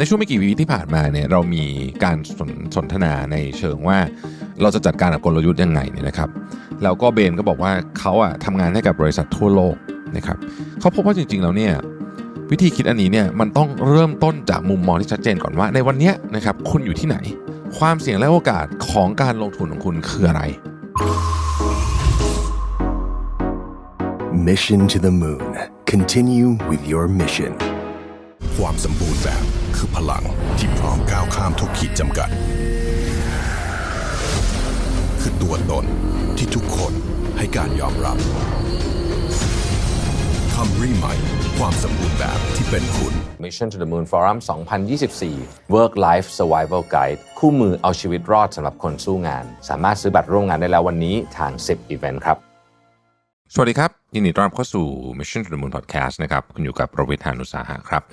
ในช่วงไม่กี่วีที่ผ่านมาเนี่ยเรามีการสนสนทนาในเชิงว่าเราจะจัดการกับกลยุทธ์ยังไงเนี่ยนะครับ แล้วก็เบนก็บอกว่าเขาอะทำงานให้กับบริษัททั่วโลกนะครับเขาพบว่าจริงๆแล้วเนี่ยวิธีคิดอันนี้เนี่ยมันต้องเริ่มต้นจากมุมมองที่ชัดเจนก่อนว่า ในวันเนี้ยนะครับคุณอยู่ที่ไหน ความเสี่ยงและโอกาสของการลงทุนของคุณคืออะไร Mission to the Moon. Continue with your mission. ความสมบูรณ์แบบ คือพลังที่พร้อมก้าวข้ามทุกขีดจำกัด คือตัวตนที่ทุกคนให้การยอมรับคำรีใหม่ความสมบูรณ์แบบที่เป็นคุณ Mission to the Moon Forum 2024 Work Life Survival Guide คู่มือเอาชีวิตรอดสำหรับคนสู้งาน สามารถซื้อบัตรร่วมงานได้แล้ววันนี้ทาง 10 Event ครับ สวัสดีครับ ยินดีต้อนรับเข้าสู่ Mission to the Moon Podcast นะครับ คุณอยู่กับประวิทยานุสาหะครับ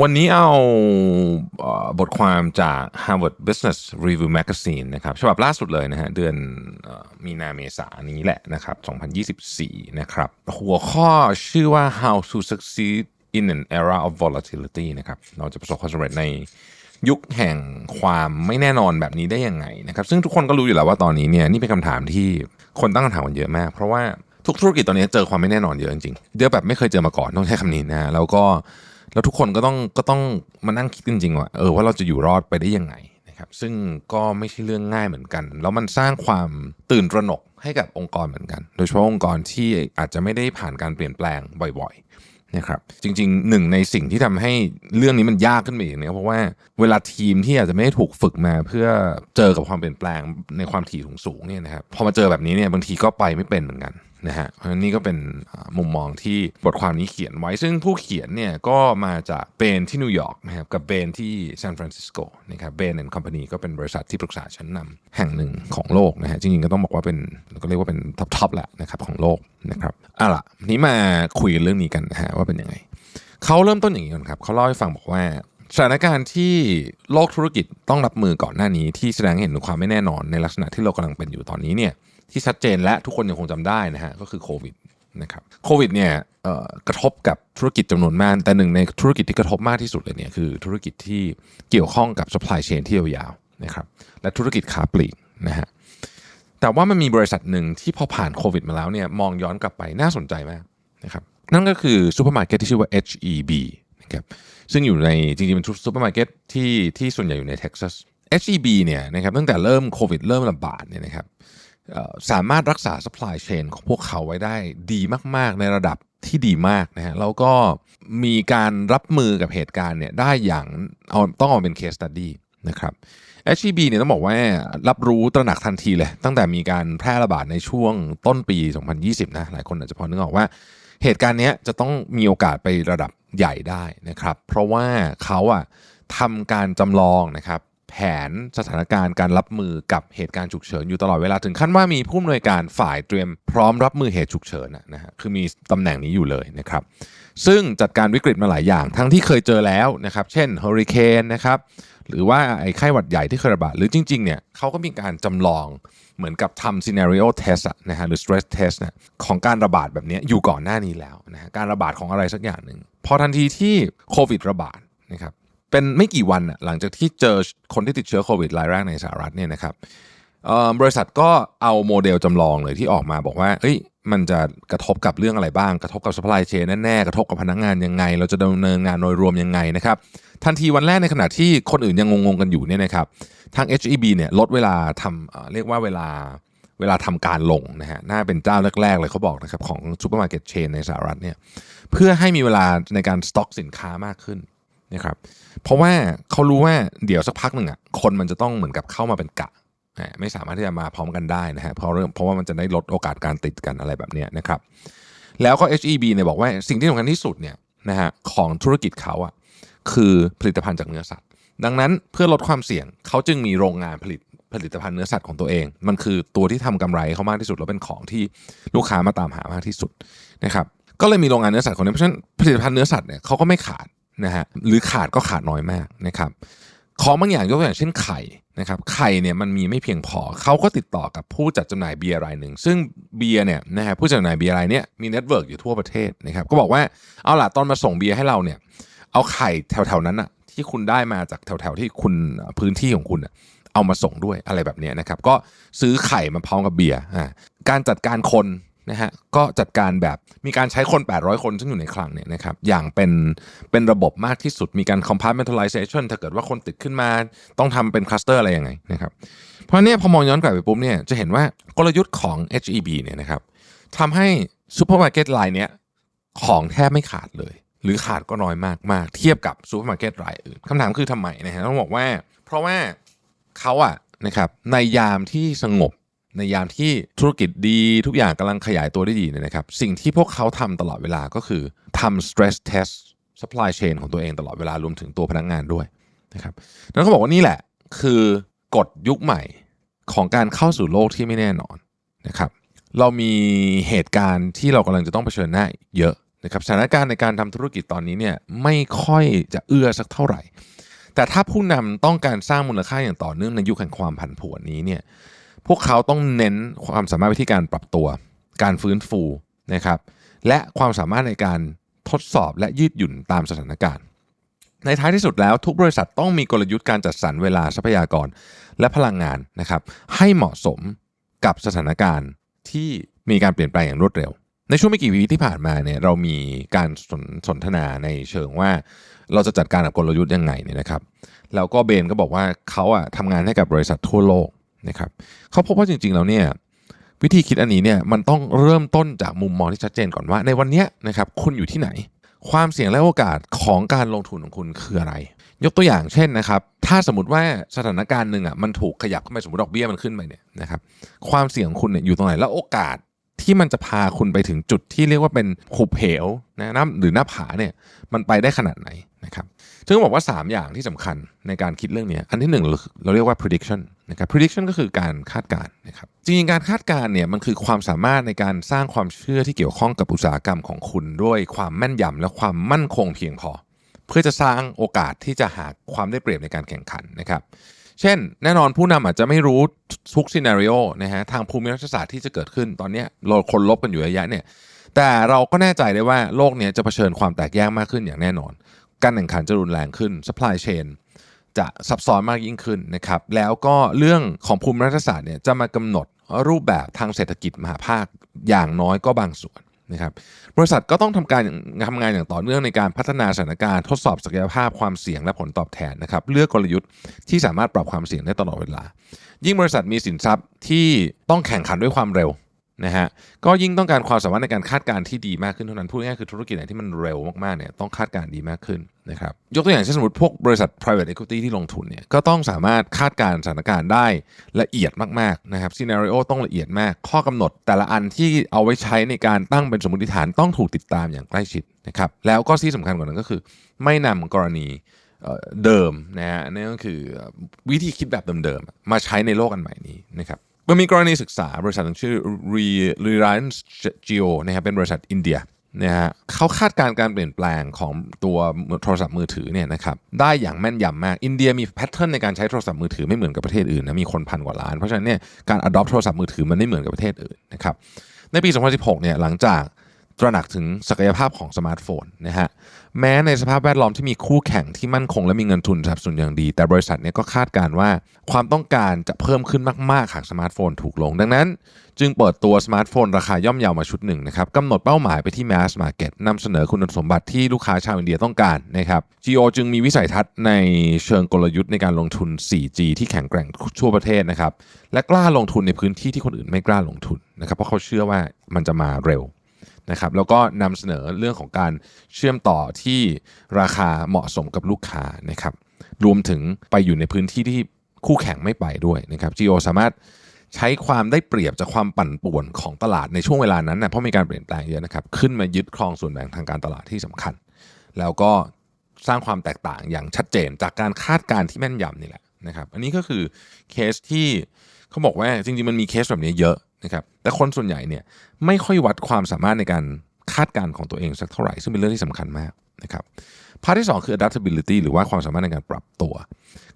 วันนี้เอาบทความจาก Harvard Business Review Magazine นะครับฉบับล่าสุดเลยนะฮะเดือนมีนาเมษานี้แหละนะครับ 2024 นะครับ หัวข้อชื่อว่า How to Succeed in an Era of Volatility นะครับ เราจะประสบความสำเร็จในยุคแห่งความไม่แน่นอนแบบนี้ได้ยังไงนะครับ ซึ่งทุกคนก็รู้อยู่แล้วว่าตอนนี้เนี่ยนี่เป็นคำถามที่คนตั้งคำถามกันเยอะมาก เพราะว่าทุกธุรกิจตอนนี้เจอความไม่แน่นอนเยอะจริงๆเยอะแบบไม่เคยเจอมาก่อนต้องใช้คำนี้นะแล้วก็ แล้วทุกคนก็ต้องก็ต้องมานั่งคิดจริงๆว่าเออว่าเราจะอยู่รอดไปได้ยังไงนะครับ ซึ่งก็ไม่ใช่เรื่องง่ายเหมือนกัน แล้วมันสร้างความตื่นตระหนกให้กับองค์กรเหมือนกัน โดยเฉพาะองค์กรที่อาจจะไม่ได้ผ่านการเปลี่ยนแปลงบ่อยๆนะครับ จริงๆหนึ่งในสิ่งที่ทำให้เรื่องนี้มันยากขึ้นไปอีกเนี่ยเพราะว่าเวลาทีมที่อาจจะไม่ได้ถูกฝึกมาเพื่อเจอกับความเปลี่ยนแปลงในความถี่สูงๆเนี่ยนะครับพอมาเจอแบบนี้เนี่ยบางทีก็ไปไม่เป็นเหมือนกัน นะฮะเพราะนี่ก็เป็นมุมมองที่บทความนี้เขียนไว้ซึ่งผู้เขียนเนี่ยก็มาจากเบนที่นิวยอร์กนะครับกับเบนที่ซานฟรานซิสโกนะครับเบนแอนด์คอมพานีก็เป็นบริษัทที่ปรึกษาชั้นนำแห่งหนึ่งของโลกนะฮะจริงๆก็ต้องบอกว่าเป็นก็เรียกว่าเป็นท็อปทอปแหละนะครับของโลกนะครับอะล่ะนี้มาคุยเรื่องนี้กันนะฮะว่าเป็นยังไงเขาเริ่มต้นอย่างนี้ก่อนครับเขาเล่าให้ฟังบอกว่าสถานการณ์ที่โลกธุรกิจต้องรับมือก่อนหน้านี้ที่แสดงให้เห็นถึงความไม่แน่นอนในลักษณะที่เรากำลังเป็นอยู่ตอนนี้เนี่ย ที่ชัดเจนและทุกคนยังคงจำได้นะฮะก็คือโควิดนะครับโควิดเนี่ยกระทบกับธุรกิจจำนวนมากแต่หนึ่งในธุรกิจที่กระทบมากที่สุดเลยเนี่ยคือธุรกิจที่เกี่ยวข้องกับ supply chain ที่ยาวๆนะครับและธุรกิจค้าปลีกนะฮะแต่ว่ามันมีบริษัทหนึ่งที่พอผ่านโควิดมาแล้วเนี่ยมองย้อนกลับไปน่าสนใจมากนะครับนั่นก็คือซูเปอร์มาร์เก็ตที่ชื่อว่า HEB นะครับซึ่งอยู่ในจริงๆเป็นซูเปอร์มาร์เก็ตที่ที่ส่วนใหญ่อยู่ในเท็กซัส HEB เนี่ยนะครับตั้งแต่เริ่มโควิดเริ่มระบาดเนี่ยนะครับ สามารถรักษา supply chain ของพวกเขาไว้ได้ดีมาก ๆ ในระดับที่ดีมากนะฮะแล้วก็มีการรับมือกับเหตุการณ์เนี่ยได้อย่างเอาต้องเอาเป็น case study นะครับ HEB เนี่ยต้องบอกว่ารับรู้ตระหนักทันทีเลย ตั้งแต่มีการแพร่ระบาดในช่วงต้นปี 2020 นะหลายคนอาจจะพอนึกออกว่า เหตุการณ์เนี้ยจะต้องมีโอกาสไประดับใหญ่ได้นะครับ เพราะว่าเขาอะทำการจำลองนะครับ แผนสถานการณ์การรับมือกับเหตุการณ์ฉุกเฉินอยู่ตลอดเวลาถึงขั้นว่ามีผู้อำนวยการฝ่ายเตรียมพร้อมรับมือเหตุฉุกเฉินนะฮะคือมีตำแหน่งนี้อยู่เลยนะครับซึ่งจัดการวิกฤตมาหลายอย่าง ทั้งที่เคยเจอแล้วนะครับเช่นเฮอริเคนนะครับหรือว่าไอ้ไข้หวัดใหญ่ที่เคยระบาดหรือจริงๆเนี่ยเขาก็มีการจำลองเหมือนกับทำ scenario test อะนะฮะหรือ stress test นะของการระบาดแบบนี้อยู่ก่อนหน้านี้แล้วนะการระบาดของอะไรสักอย่างหนึ่งพอทันทีที่โควิดระบาดนะครับ เป็นไม่กี่วันอะหลังจากที่เจอคนที่ติดเชื้อโควิดรายแรกในสหรัฐเนี่ยนะครับบริษัทก็เอาโมเดลจำลองเลยที่ออกมาบอกว่าเอ้ยมันจะกระทบกับเรื่องอะไรบ้าง กระทบกับ supply chain แน่ๆ กระทบกับพนักงานยังไง เราจะดำเนินงานโดยรวมยังไงนะครับทันทีวันแรกในขณะที่คนอื่นยังงงๆกันอยู่เนี่ยนะครับทาง HEB เนี่ยลดเวลาทำเเรียกว่าเวลาเวลาทำการลงนะฮะน่าเป็นเจ้าแรกๆเลยเขาบอกนะครับของซูเปอร์มาร์เก็ตเชนในสหรัฐเนี่ยเพื่อให้มีเวลาในการสต็อกสินค้ามากขึ้น นะครับเพราะว่าเขารู้ว่าเดี๋ยวสักพักหนึ่งอะคนมันจะต้องเหมือนกับเข้ามาเป็นกะไม่สามารถที่จะมาพร้อมกันได้นะฮะเพราะเรื่องเพราะว่ามันจะได้ลดโอกาสการติดกันอะไรแบบนี้นะครับแล้วก็ HEB เนี่ยบอกว่าสิ่งที่สำคัญที่สุดเนี่ยนะฮะของธุรกิจเขาอะคือผลิตภัณฑ์จากเนื้อสัตว์ ดังนั้นเพื่อลดความเสี่ยงเขาจึงมีโรงงานผลิตผลิตภัณฑ์เนื้อสัตว์ของตัวเอง มันคือตัวที่ทำกำไรเขามากที่สุดแล้วเป็นของที่ลูกค้ามาตามหามากที่สุดนะครับก็เลยมีโรงงานเนื้อสัตว์ของนี้เพราะฉะนั้นผลิตภัณฑ์เนื้อสัตว์เนี่ยเขาก็ไม่ขาด นะฮะหรือขาดก็ขาดน้อยมากนะครับของบางอย่างยกตัวอย่างเช่นไข่นะครับไข่เนี่ยมันมีไม่เพียงพอเขาก็ติดต่อกับผู้จัดจำหน่ายเบียร์รายหนึ่ง ซึ่งเบียร์เนี่ยนะฮะผู้จัดจำหน่ายเบียร์รายเนี้ยมีเน็ตเวิร์กอยู่ทั่วประเทศนะครับก็บอกว่าเอาล่ะตอนมาส่งเบียร์ให้เราเนี่ยเอาไข่แถวๆนั้นอะที่คุณได้มาจากแถวๆที่คุณพื้นที่ของคุณอะเอามาส่งด้วยอะไรแบบนี้นะครับก็ซื้อไข่มาพร้อมกับเบียร์การจัดการคน นะฮะก็จัดการแบบมีการใช้คน 800 คนซึ่งอยู่ในคลังเนี่ยนะครับอย่างเป็นเป็นระบบมากที่สุดมีการ compartmentalization ถ้าเกิดว่าคนติดขึ้นมาต้องทำเป็นคลัสเตอร์อะไรยังไงนะครับเพราะเนี่ยพอมองย้อนกลับไปปุ๊บเนี่ยจะเห็นว่ากลยุทธ์ของ HEB เนี่ยนะครับทำให้ซูเปอร์มาร์เก็ตรายเนี้ยของแทบไม่ขาดเลย หรือขาดก็น้อยมากมากเทียบกับซูเปอร์มาร์เก็ตรายอื่นคำถามคือทำไมนะฮะต้องบอกว่า เพราะว่าเขาอะนะครับในยามที่สงบ ในยามที่ธุรกิจดีทุกอย่างกำลังขยายตัวได้ดีเนี่ยนะครับ สิ่งที่พวกเขาทำตลอดเวลาก็คือทำ stress test supply chain ของตัวเองตลอดเวลารวมถึงตัวพนักงานด้วยนะครับนั้นเขาบอกว่านี่แหละคือกฎยุคใหม่ของการเข้าสู่โลกที่ไม่แน่นอนนะครับ เรามีเหตุการณ์ที่เรากำลังจะต้องเผชิญหน้าเยอะนะครับสถานการณ์ในการทำธุรกิจตอนนี้เนี่ยไม่ค่อยจะเอื้อสักเท่าไหร่ แต่ถ้าผู้นำต้องการสร้างมูลค่าอย่างต่อเนื่องในยุคแห่งความผันผวนนี้เนี่ย พวกเขาต้องเน้นความสามารถวิธีการปรับตัว การฟื้นฟูนะครับ และความสามารถในการทดสอบและยืดหยุ่นตามสถานการณ์ ในท้ายที่สุดแล้วทุกบริษัทต้องมีกลยุทธ์การจัดสรรเวลาทรัพยากร และพลังงานนะครับ ให้เหมาะสมกับสถานการณ์ที่มีการเปลี่ยนแปลงอย่างรวดเร็ว ในช่วงไม่กี่วีที่ผ่านมาเนี่ยเรามีการสนสนทนาในเชิงว่าเราจะจัดการกับกลยุทธ์ยังไงเนี่ยนะครับ แล้วก็เบนก็บอกว่าเขาอะทำงานให้กับบริษัททั่วโลก นะครับเขาพบว่าจริงๆแล้วเนี่ยวิธีคิดอันนี้เนี่ยมันต้องเริ่มต้นจากมุมมองที่ชัดเจนก่อนว่า ในวันนี้นะครับคุณอยู่ที่ไหน ความเสี่ยงและโอกาสของการลงทุนของคุณคืออะไร ยกตัวอย่างเช่นนะครับ ถ้าสมมติว่าสถานการณ์หนึ่งอะมันถูกขยับเข้าไปสมมติดอกเบี้ยมันขึ้นไปเนี่ยนะครับความเสี่ยงของคุณเนี่ยอยู่ตรงไหนแล้วโอกาสที่มันจะพาคุณไปถึงจุดที่เรียกว่าเป็นหุบเหวนะน้ำหรือหน้าผาเนี่ยมันไปได้ขนาดไหนนะครับ ซึ่งบอกว่า 3 อย่างที่สำคัญในการคิดเรื่องนี้ อันที่1เราเราเรียกว่า prediction นะครับ prediction ก็คือการคาดการณ์นะครับ จริงๆ การคาดการณ์เนี่ยมันคือความสามารถในการสร้างความเชื่อที่เกี่ยวข้องกับอุตสาหกรรมของคุณ ด้วยความแม่นยำและความมั่นคงเพียงพอ เพื่อจะสร้างโอกาสที่จะหาความได้เปรียบในการแข่งขันนะครับเช่น แน่นอนผู้นำอาจจะไม่รู้ทุกซีนารีโอนะฮะทางภูมิรัฐศาสตร์ที่จะเกิดขึ้น ตอนนี้เราคนลบกันอยู่เยอะยะเนี่ยแต่เราก็แน่ใจได้ว่าโลกนี้จะเผชิญความแตกแยกมากขึ้นอย่างแน่นอน การแข่งขันจะรุนแรงขึ้น supply chain จะซับซ้อนมากยิ่งขึ้นนะครับ แล้วก็เรื่องของภูมิรัฐศาสตร์เนี่ยจะมากำหนดรูปแบบทางเศรษฐกิจมหาภาคอย่างน้อยก็บางส่วนนะครับบริษัทก็ต้องทำการทำงานอย่างต่อเนื่องในการพัฒนาสถานการณ์ทดสอบศักยภาพความเสี่ยงและผลตอบแทนนะครับเลือกกลยุทธ์ที่สามารถปรับความเสี่ยงได้ตลอดเวลา ยิ่งบริษัทมีสินทรัพย์ที่ต้องแข่งขันด้วยความเร็ว นะฮะก็ยิ่งต้องการความสามารถในการคาดการณ์ที่ดีมากขึ้นเท่านั้นพูดง่ายคือธุรกิจไหนที่มันเร็วมากๆเนี่ยต้องคาดการณ์ดีมากขึ้นนะครับยกตัวอย่างเช่นสมมติพวกบริษัท private equity ที่ลงทุนเนี่ยก็ต้องสามารถคาดการณ์สถานการณ์ได้ละเอียดมากๆนะครับซีนารีโอต้องละเอียดมาก ข้อกำหนดแต่ละอันที่เอาไว้ใช้ในการตั้งเป็นสมมติฐานต้องถูกติดตามอย่างใกล้ชิดนะครับแล้วก็ที่สำคัญกว่านั้นก็คือ ไม่นำกรณีเอ่อเดิมนะฮะนั่นก็คือวิธีคิดแบบเดิมๆมาใช้ในโลกอันใหม่นี้นะครับ มันมีกรณีศึกษาบริษัทชื่อ Reliance Geo นะครับเป็นบริษัทอินเดียนะฮะเขาคาดการณ์การเปลี่ยนแปลงของตัวโทรศัพท์มือถือเนี่ยนะครับได้อย่างแม่นยำมาก อินเดียมีแพทเทิร์นในการใช้โทรศัพท์มือถือไม่เหมือนกับประเทศอื่นนะมีคนพันกว่าล้าน เพราะฉะนั้นเนี่ยการอดอปโทรศัพท์มือถือมันไม่เหมือนกับประเทศอื่นนะครับในปี 2016เนี่ยหลังจาก ตระหนักถึงศักยภาพของสมาร์ทโฟนนะฮะแม้ในสภาพแวดล้อมที่มีคู่แข่งที่มั่นคงและมีเงินทุนสนับสนุนอย่างดี แต่บริษัทเนี้ก็คาดการณ์ว่า ความต้องการจะเพิ่มขึ้นมาก ๆ หากสมาร์ทโฟนถูกลง ดังนั้น จึงเปิดตัวสมาร์ทโฟนราคาย่อมเยาวมาชุดหนึ่งนะครับกำหนดเป้าหมายไปที่ mass market นำเสนอคุณสมบัติที่ลูกค้าชาวอินเดียต้องการนะครับ Geo จึงมีวิสัยทัศน์ในเชิงกลยุทธ์ในการลงทุน 4G ที่แข็งแกร่งทั่วประเทศนะครับและกล้าลงทุนในพื้นที่ที่คนอื่นไม่กล้าลงทุนนะครับเพราะเขาเชื่อว่ามันจะมาเร็ว นะครับแล้วก็นำเสนอเรื่องของการเชื่อมต่อที่ราคาเหมาะสมกับลูกค้านะครับรวมถึงไปอยู่ในพื้นที่ที่คู่แข่งไม่ไปด้วยนะครับ Geo สามารถใช้ความได้เปรียบจากความปั่นป่วนของตลาดในช่วงเวลานั้นนะเพราะมีการเปลี่ยนแปลงเยอะนะครับขึ้นมายึดครองส่วนแบ่งทางการตลาดที่สำคัญ แล้วก็สร้างความแตกต่างอย่างชัดเจนจากการคาดการณ์ที่แม่นยำนี่แหละนะครับอันนี้ก็คือเคสที่เขาบอกว่าจริงๆมันมีเคสแบบนี้เยอะ นะครับแต่คนส่วนใหญ่เนี่ยไม่ค่อยวัดความสามารถในการคาดการณ์ของตัวเองสักเท่าไหร่ ซึ่งเป็นเรื่องที่สำคัญมากนะครับพาร์ทที่ 2 คือ adaptability หรือว่าความสามารถในการปรับตัว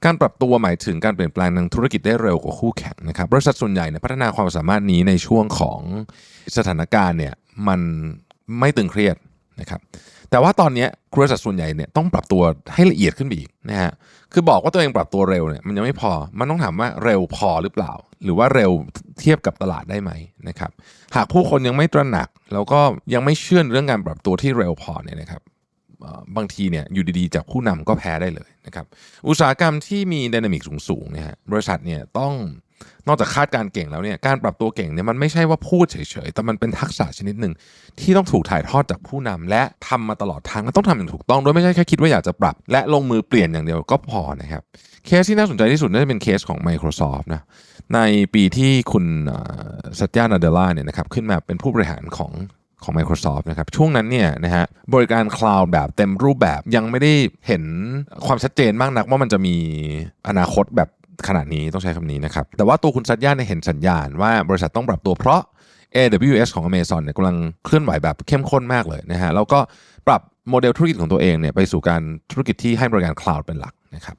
การปรับตัวหมายถึงการเปลี่ยนแปลงทางธุรกิจได้เร็วกว่าคู่แข่งนะครับบริษัทส่วนใหญ่เนี่ยพัฒนาความสามารถนี้ในช่วงของสถานการณ์เนี่ยมันไม่ตึงเครียด นะครับแต่ว่าตอนนี้บริษัทส่วนใหญ่เนี่ยต้องปรับตัวให้ละเอียดขึ้นไปอีกนะฮะคือบอกว่าตัวเองปรับตัวเร็วเนี่ยมันยังไม่พอมันต้องถามว่าเร็วพอหรือเปล่า หรือว่าเร็วเทียบกับตลาดได้ไหมนะครับหากผู้คนยังไม่ตระหนัก แล้วก็ยังไม่เชื่อเรื่องการปรับตัวที่เร็วพอเนี่ยนะครับบางทีเนี่ยอยู่ดีๆจากผู้นำก็แพ้ได้เลยนะครับอุตสาหกรรมที่มีดินามิกสูงๆเนี่ยฮะบริษัทเนี่ยต้อง นอกจากคาดการเก่งแล้วเนี่ยการปรับตัวเก่งเนี่ยมันไม่ใช่ว่าพูดเฉยๆ แต่มันเป็นทักษะชนิดหนึ่งที่ต้องถูกถ่ายทอดจากผู้นำและทำมาตลอดทางและต้องทำอย่างถูกต้องโดยไม่ใช่แค่คิดว่าอยากจะปรับ และลงมือเปลี่ยนอย่างเดียวก็พอนะครับเคสที่น่าสนใจที่สุดน่าจะเป็นเคสของ Microsoft นะในปีที่คุณสัตยานาเดล่าเนี่ยนะครับขึ้นมาเป็นผู้บริหารของของ Microsoft นะครับช่วงนั้นเนี่ยนะฮะบริการคลาวด์แบบเต็มรูปแบบยังไม่ได้เห็นความชัดเจนมากนักว่ามันจะมีอนาคตแบบ ขนาดนี้ต้องใช้คำนี้นะครับ แต่ว่าตัวคุณซัตยาเนี่ยเห็นสัญญาณว่าบริษัทต้องปรับตัวเพราะ AWS ของ Amazon เนี่ยกำลังเคลื่อนไหวแบบเข้มข้นมากเลยนะฮะแล้วก็ปรับโมเดลธุรกิจของตัวเองเนี่ยไปสู่การธุรกิจที่ให้บริการคลาวด์เป็นหลักนะครับ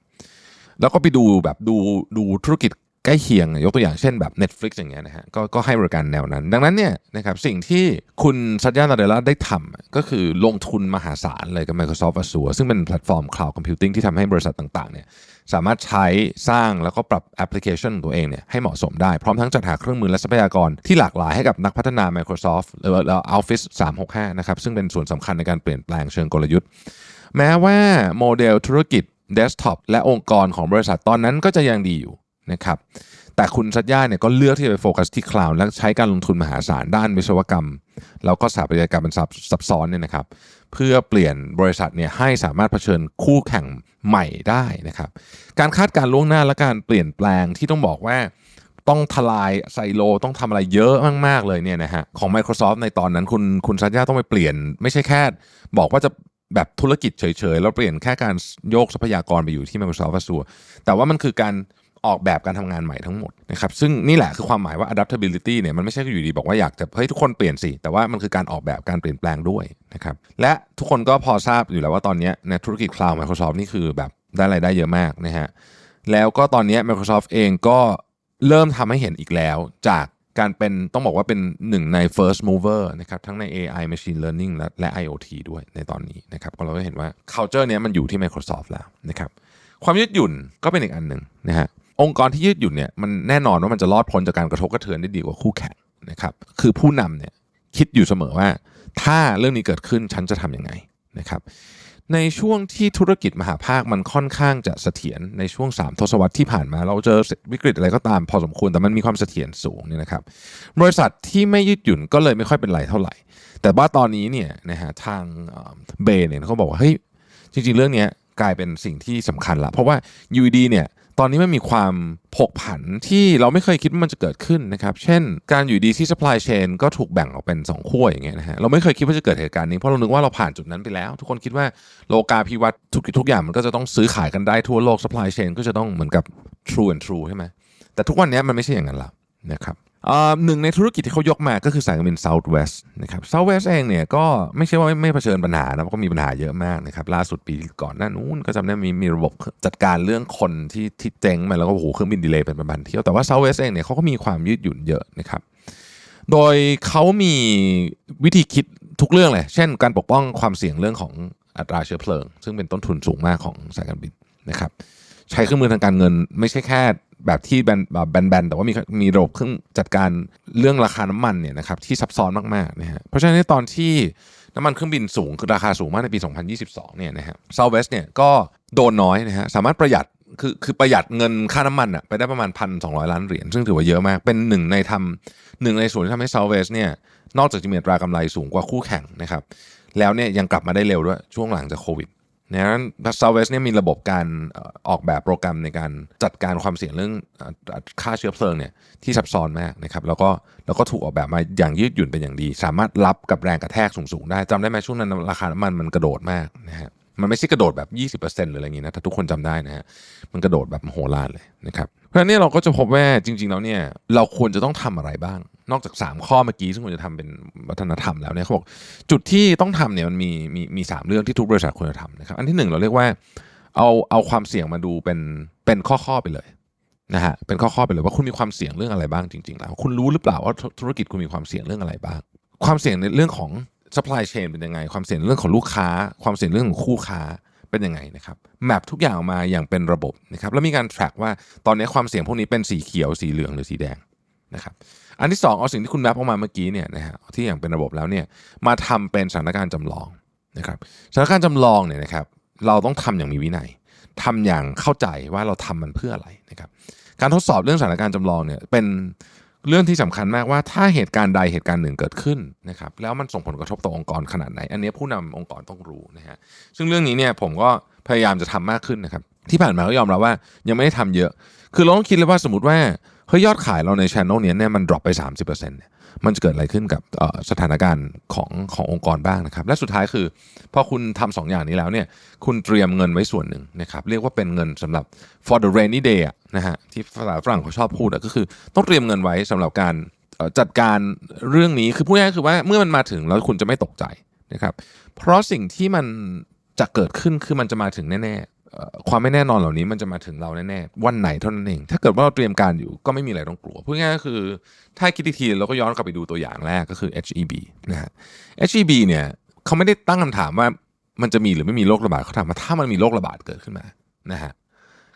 แล้วก็ไปดูแบบดูดูธุรกิจ ใกล้เคียงยกตัวอย่างเช่นแบบ Netflix อย่างเงี้ยนะฮะก็ก็ให้บริการแนวนั้น ดังนั้นเนี่ยนะครับสิ่งที่คุณซัตยานาเดลาได้ทำก็คือลงทุนมหาศาลเลยกับ Microsoft Azure ซึ่งเป็นแพลตฟอร์ม Cloud Computing ที่ทำให้บริษัทต่างๆเนี่ยสามารถใช้สร้างแล้วก็ปรับแอปพลิเคชันของตัวเองเนี่ยให้เหมาะสมได้ พร้อมทั้งจัดหาเครื่องมือและทรัพยากรที่หลากหลายให้กับนักพัฒนา Microsoft หรือว่า Office 365 นะครับซึ่งเป็นส่วนสำคัญในการเปลี่ยนแปลงเชิงกลยุทธ์ แม้ว่าโมเดลธุรกิจเดสก์ท็อปและองค์กรของบริษัทตอนนั้นก็จะยังดีอยู่ นะครับแต่คุณสัญญาเนี่ยก็เลือกที่จะไปโฟกัสที่คลาวด์และใช้การลงทุนมหาศาลด้านวิศวกรรม แล้วก็สถาปัตยกรรมเป็นซับซับซ้อนเนี่ยนะครับเพื่อเปลี่ยนบริษัทเนี่ยให้สามารถเผชิญคู่แข่งใหม่ได้นะครับการคาดการล่วงหน้าและการเปลี่ยนแปลงที่ต้องบอกว่าต้องทลายไซโลต้องทำอะไรเยอะมาก ๆ เลยเนี่ยนะฮะของ Microsoft ในตอนนั้นคุณคุณซัญญาต้องไปเปลี่ยน ไม่ใช่แค่ บอกว่าจะแบบธุรกิจเฉย ๆ แล้วเปลี่ยนแค่การโยกทรัพยากรไปอยู่ที่ Microsoft Azure แต่ว่ามันคือการ ออกแบบการทำงานใหม่ทั้งหมดนะครับซึ่งนี่แหละคือความหมายว่า adaptability เนี่ยมันไม่ใช่อยู่ดีบอกว่าอยากจะเฮ้ยทุกคนเปลี่ยนสิ แต่ว่ามันคือการออกแบบการเปลี่ยนแปลงด้วยนะครับและทุกคนก็พอทราบอยู่แล้วว่าตอนนี้ในธุรกิจ Cloud Microsoft นี่คือแบบได้รายได้เยอะมากนะฮะแล้วก็ตอนนี้ Microsoft เองก็เริ่มทำให้เห็นอีกแล้วจากการเป็นต้องบอกว่าเป็นหนึ่งใน first mover นะครับทั้งใน AI machine learning และและ IoT ด้วยในตอนนี้นะครับก็เราก็เห็นว่า culture เนี้ยมันอยู่ที่ Microsoft แล้วนะครับความยืดหยุ่นก็เป็นอีกอันหนึ่งนะฮะ องค์กรที่ยืดหยุ่นเนี่ยมันแน่นอนว่ามันจะรอดพ้นจากการกระทบกระเทือนได้ดีกว่าคู่แข่งนะครับคือผู้นำเนี่ยคิดอยู่เสมอว่า ถ้าเรื่องนี้เกิดขึ้นฉันจะทำยังไงนะครับในช่วงที่ธุรกิจมหาภาคมันค่อนข้างจะเสถียรในช่วง 3 ทศวรรษที่ผ่านมา เราเจอวิกฤตอะไรก็ตามพอสมควรแต่มันมีความเสถียรสูงเนี่ยนะครับบริษัทที่ไม่ยืดหยุ่นก็เลยไม่ค่อยเป็นไรเท่าไหร่ แต่ว่าตอนนี้เนี่ยนะฮะทางเบย์เนี่ยเขาบอกว่าเฮ้ยจริงๆ เรื่องนี้กลายเป็นสิ่งที่สำคัญละเพราะว่า UD เนี่ย ตอนนี้มันมีความผกผันที่เราไม่เคยคิดว่ามันจะเกิดขึ้นนะครับ เช่น การอยู่ดีที่ supply chain ก็ถูกแบ่งออกเป็น 2 ขั้วอย่างเงี้ยนะฮะ เราไม่เคยคิดว่าจะเกิดเหตุการณ์นี้เพราะเรานึกว่าเราผ่านจุดนั้นไปแล้ว ทุกคนคิดว่าโลกาภิวัตน์ทุกทุกอย่างมันก็จะต้องซื้อขายกันได้ทั่วโลก supply chain ก็จะต้องเหมือนกับ true and true ใช่ไหมแต่ทุกวันนี้มันไม่ใช่อย่างนั้นแล้วนะครับ หนึ่งในธุรกิจที่เขายกมาก็คือสายการบิน Southwest นะครับ Southwest เองเนี่ยก็ไม่ใช่ว่าไม่ไมเผชิญปัญหานะก็มีปัญหาเยอะมากนะครับล่าสุดปีก่อนหน้านู้นก็จำได้มีมีระบบจัดการเรื่องคนที่ที่เจ๊งมาแล้วก็โอ้โหเครื่องบินดีเลย์เป็นพันๆเที่ยวแต่ว่า Southwest เองเนี่ยเขาก็มีความยืดหยุ่นเยอะนะครับโดยเขามีวิธีคิดทุกเรื่องเลย เช่น การปกป้องความเสี่ยงเรื่องของอัตราเชื้อเพลิง ซึ่งเป็นต้นทุนสูงมากของสายการบินนะครับ ใช้เครื่องมือทางการเงิน ไม่ใช่แค่แบบที่แบนแบบแบนๆแต่ว่ามีมีระบบเครื่องจัดการเรื่องราคาน้ำมันเนี่ยนะครับที่ซับซ้อนมากๆนะฮะเพราะฉะนั้นตอนที่น้ำมันเครื่องบินสูงคือราคาสูงมากในปี 2022 เนี่ยนะฮะ Southwest เนี่ยก็โดนน้อยนะฮะสามารถประหยัดคือคือประหยัดเงินค่าน้ำมันอะไปได้ประมาณ 1,200 ล้านเหรียญซึ่งถือว่าเยอะมาก เป็นหนึ่งในทำหนึ่งในส่วนที่ทำให้ Southwest เนี่ยนอกจากจะมีตรากำไรสูงกว่าคู่แข่งนะครับแล้วเนี่ยยังกลับมาได้เร็วด้วยช่วงหลังจากโควิด นั้น s o u t h w e s t เนี่ยมีระบบการออกแบบโปรแกรมในการจัดการความเสี่ยงเรื่องค่าเชื้อเพลิงเนี่ยที่ซับซ้อนมากนะครับแล้วก็แล้วก็ถูกออกแบบมาอย่างยืดหยุ่นเป็นอย่างดี สามารถรับกับแรงกระแทกสูงๆได้จำได้ไหมช่วงนั้นราคาน้ำมันมันกระโดดมากนะฮะมันไม่ใช่กระโดดแบบ 20%หรืออะไรอย่างนี้นะถ้าทุกคนจำได้นะฮะมันกระโดดแบบโหฬารเลยนะครับเพราะฉะนั้นเนี่ยเราก็จะพบว่าจริง ๆ แล้วเนี่ยเราควรจะต้องทำอะไรบ้าง นอกจาก 3 ข้อเมื่อกี้ซึ่งควรจะทำเป็นวัฒนธรรมแล้วเนี่ยเขาบอกจุดที่ต้องทำเนี่ยมันมีมีมีสามเรื่องที่ทุกบริษัทควรจะทำนะครับอันที่หนึ่งเราเรียกว่าเอาเอาความเสี่ยงมาดูเป็นเป็นข้อข้อๆไปเลยนะฮะเป็นข้อข้อๆไปเลยว่าคุณมีความเสี่ยงเรื่องอะไรบ้างจริง ๆ แล้ว คุณรู้หรือเปล่าว่าธุรกิจคุณมีความเสี่ยงเรื่องอะไรบ้าง ความเสี่ยงในเรื่องของ supply chain เป็นยังไง ความเสี่ยงเรื่องของลูกค้า ความเสี่ยงเรื่องของคู่ค้าเป็นยังไงนะครับแมปทุกอย่างออกมาอย่างเป็นระบบนะครับแล้วมีการ track ว่าตอนนี้ความเสี่ยงพวกนี้เป็นสีเขียวสีเหลืองหรือสีแดงนะครับ อันที่สองเอาสิ่งที่คุณแมปออกมาเมื่อกี้เนี่ยนะฮะที่อย่างเป็นระบบแล้วเนี่ยมาทำเป็นสถานการณ์จำลองนะครับสถานการณ์จำลองเนี่ยนะครับเราต้องทำอย่างมีวินัยทำอย่างเข้าใจว่าเราทำมันเพื่ออะไรนะครับการทดสอบเรื่องสถานการณ์จำลองเนี่ยเป็นเรื่องที่สำคัญมากว่าถ้าเหตุการณ์ใดเหตุการณ์หนึ่งเกิดขึ้นนะครับแล้วมันส่งผลกระทบต่อองค์กรขนาดไหน อันนี้ผู้นำองค์กรต้องรู้นะฮะซึ่งเรื่องนี้เนี่ยผมก็พยายามจะทำมากขึ้นนะครับที่ผ่านมาก็ยอมรับว่ายังไม่ได้ทำเยอะ คือเราต้องคิดเลยว่าสมมติว่า เฮ้ยยอดขายเราในช anel นี้เนี่ยมัน drop ไป 30%เนี่ยมันจะเกิดอะไรขึ้นกับสถานการณ์ของขององค์กรบ้างนะครับ และสุดท้ายคือพอคุณทำสองอย่างนี้แล้วเนี่ยคุณเตรียมเงินไว้ส่วนหนึ่งนะครับเรียกว่าเป็นเงินสำหรับ for the rainy day อะนะฮะที่ภาษาฝรั่งเขาชอบพูดก็คือต้องเตรียมเงินไว้สำหรับการจัดการเรื่องนี้คือพูดง่ายๆคือว่าเมื่อมันมาถึงแล้วคุณจะไม่ตกใจนะครับเพราะสิ่งที่มันจะเกิดขึ้นคือมันจะมาถึงแน่ๆ ความไม่แน่นอนเหล่านี้มันจะมาถึงเราแน่ๆวันไหนเท่านั้นเอง ถ้าเกิดว่าเราเตรียมการอยู่ก็ไม่มีอะไรต้องกลัวพูดง่ายก็คือ ถ้าคิดอีทีเราก็ย้อนกลับไปดูตัวอย่างแรกก็คือ HEB นะฮะ HEB เนี่ยเขาไม่ได้ตั้งคำถามว่ามันจะมีหรือไม่มีโรคระบาดเขาถามว่าถ้ามันมีโรคระบาดเกิดขึ้นมานะฮะ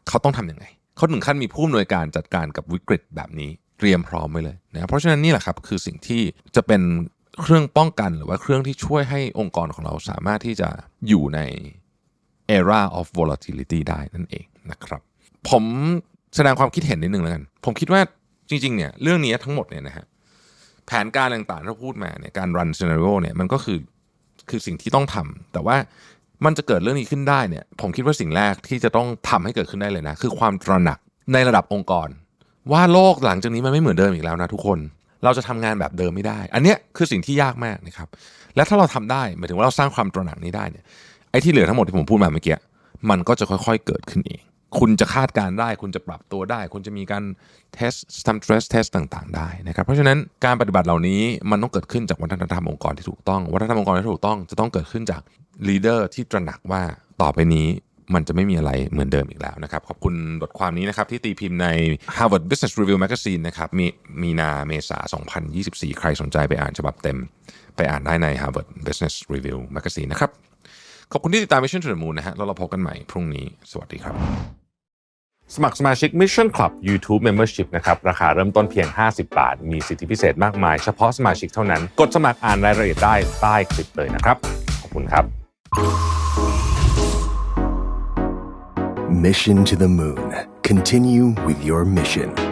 เขาต้องทำยังไงเขาถึงขั้นมีผู้อำนวยการจัดการกับวิกฤตแบบนี้เตรียมพร้อมไว้เลยนะเพราะฉะนั้นนี่แหละครับคือสิ่งที่จะเป็นเครื่องป้องกันหรือว่าเครื่องที่ช่วยให้องค์กรของเราสามารถที่จะอยู่ใน era of volatility ได้นั่นเองนะครับผมแสดงความคิดเห็นนิดนึงแล้วกัน ผมคิดว่าจริงๆเนี่ยเรื่องนี้ทั้งหมดเนี่ยนะฮะแผนการต่างๆที่พูดมาเนี่ยการ run scenario เนี่ยมันก็คือคือสิ่งที่ต้องทำแต่ว่ามันจะเกิดเรื่องนี้ขึ้นได้เนี่ยผมคิดว่าสิ่งแรกที่จะต้องทำให้เกิดขึ้นได้เลยนะ คือความตระหนักในระดับองค์กร ว่าโลกหลังจากนี้มันไม่เหมือนเดิมอีกแล้วนะทุกคนเราจะทำงานแบบเดิมไม่ได้ อันเนี้ยคือสิ่งที่ยากมากนะครับ และถ้าเราทำได้หมายถึงว่าเราสร้างความตระหนักนี้ได้เนี่ย ไอ้ที่เหลือทั้งหมดที่ผมพูดมาเมื่อกี้มันก็จะค่อยๆเกิดขึ้นเอง คุณจะคาดการได้ คุณจะปรับตัวได้ คุณจะมีการเทสทำ stress test ต่างๆ ได้นะครับ เพราะฉะนั้นการปฏิบัติเหล่านี้มันต้องเกิดขึ้นจากวัฒนธรรมองค์กรที่ถูกต้อง วัฒนธรรมองค์กรที่ถูกต้องจะต้องเกิดขึ้นจาก leader ที่ตระหนักว่าต่อไปนี้มันจะไม่มีอะไรเหมือนเดิมอีกแล้วนะครับ ขอบคุณบทความนี้นะครับ ที่ตีพิมพ์ใน Harvard Business Review Magazine นะครับ มีมีนาเมษา 2024 ใครสนใจไปอ่านฉบับเต็ม ไปอ่านได้ใน Harvard Business Review Magazine นะครับ ขอบคุณที่ติดตาม Mission to the Moon นะฮะแล้วเราพบกันใหม่พรุ่งนี้ สวัสดีครับ สมัครสมาชิก Mission Club YouTube Membership นะครับ ราคาเริ่มต้นเพียง 50 บาท มีสิทธิพิเศษมากมาย เฉพาะสมาชิกเท่านั้น กดสมัครอ่านรายละเอียดได้ใต้คลิปเลยนะครับ ขอบคุณครับ Mission to the Moon. Continue with your mission.